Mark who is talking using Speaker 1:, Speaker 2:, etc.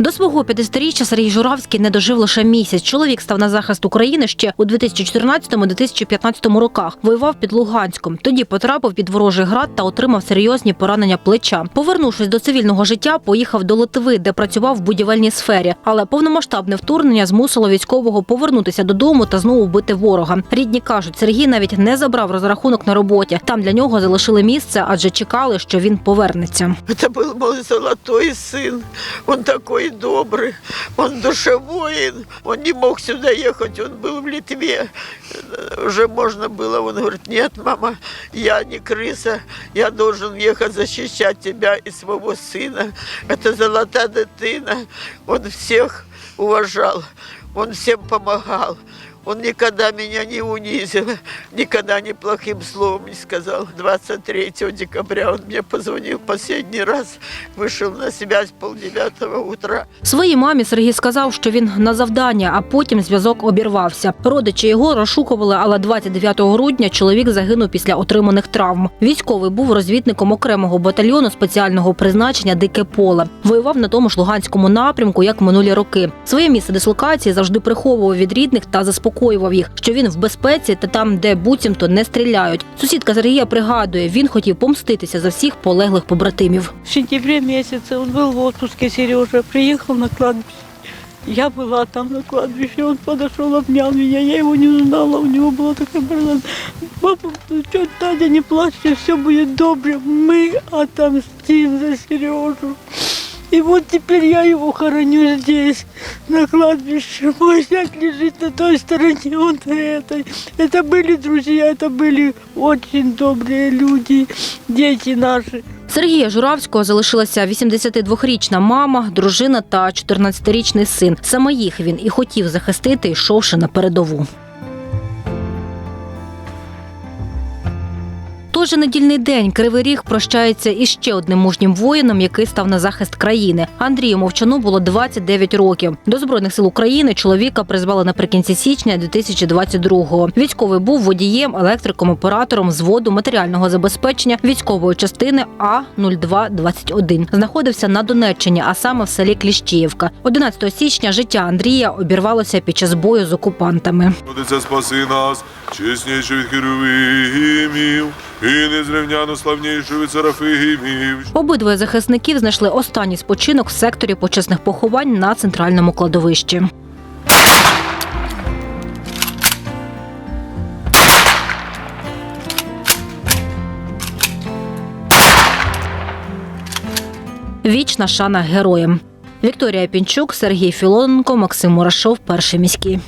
Speaker 1: До свого 50-річчя Сергій Журавський не дожив лише місяць. Чоловік став на захист України ще у 2014-2015 роках. Воював під Луганськом. Тоді потрапив під ворожий град та отримав серйозні поранення плеча. Повернувшись до цивільного життя, поїхав до Литви, де працював в будівельній сфері. Але повномасштабне вторгнення змусило військового повернутися додому та знову бити ворога. Рідні кажуть, Сергій навіть не забрав розрахунок на роботі. Там для нього залишили місце, адже чекали, що він повернеться.
Speaker 2: Это был мой золотой сын. Он такой добрый, он душевой. Он не мог сюда ехать, он был в Литве. Уже можно было. Он говорит, нет, мама, я не крыса, я должен ехать защищать тебя и своего сына. Это золотая дитина. Он всех уважал, он всем помогал. Он никогда меня не унизил, никогда ни плохим словом не сказал. 23 декабря он мне позвонил последний раз, вышел на связь полдевятого утра.
Speaker 1: Своїй мамі Сергій сказав, що він на завдання, а потім зв'язок обірвався. Родичі його розшукували, але 29 грудня чоловік загинув після отриманих травм. Військовий був розвідником окремого батальйону спеціального призначення Дике поле. Воював на тому ж Луганському напрямку, як минулі роки. Своє місце дислокації завжди приховував від рідних та заспокоював їх, що він в безпеці та там, де буцімто не стріляють. Сусідка Сергія пригадує, він хотів помститися за всіх полеглих побратимів.
Speaker 3: В сентябре месяце он был в отпуске, Сережа, приехал на кладбище. Я была там на кладбище, он подошел, обнял меня, я его не узнала, у него была такая борода. Папа, ну что, Таня, не плачьте, все будет добре, мы отомстим за Сережу. И вот теперь я его хороню здесь, на кладбище. Мой зять лежит на той стороне, он на этой. Это были друзья, это были очень добрые люди, дети наши.
Speaker 1: Сергія Журавського залишилася 82-річна мама, дружина та 14-річний син. Саме їх він і хотів захистити, йшовши на передову. Той же недільний день Кривий Ріг прощається із ще одним мужнім воїном, який став на захист країни. Андрію Мовчану було 29 років. До збройних сил України чоловіка призвали наприкінці січня 2022-го. Військовий був водієм, електриком, оператором взводу матеріального забезпечення військової частини А 0221 Знаходився на Донеччині, а саме в селі Кліщіївка. 11 січня життя Андрія обірвалося під час бою з окупантами.
Speaker 4: Спаси нас, чесніше від херовимів, і незрівняно славніше від серафимів.
Speaker 1: Обидвоє захисників знайшли останній спочинок в секторі почесних поховань на центральному кладовищі. Вічна шана героям. Вікторія Пінчук, Сергій Філоненко, Максим Мурашов, перший міський.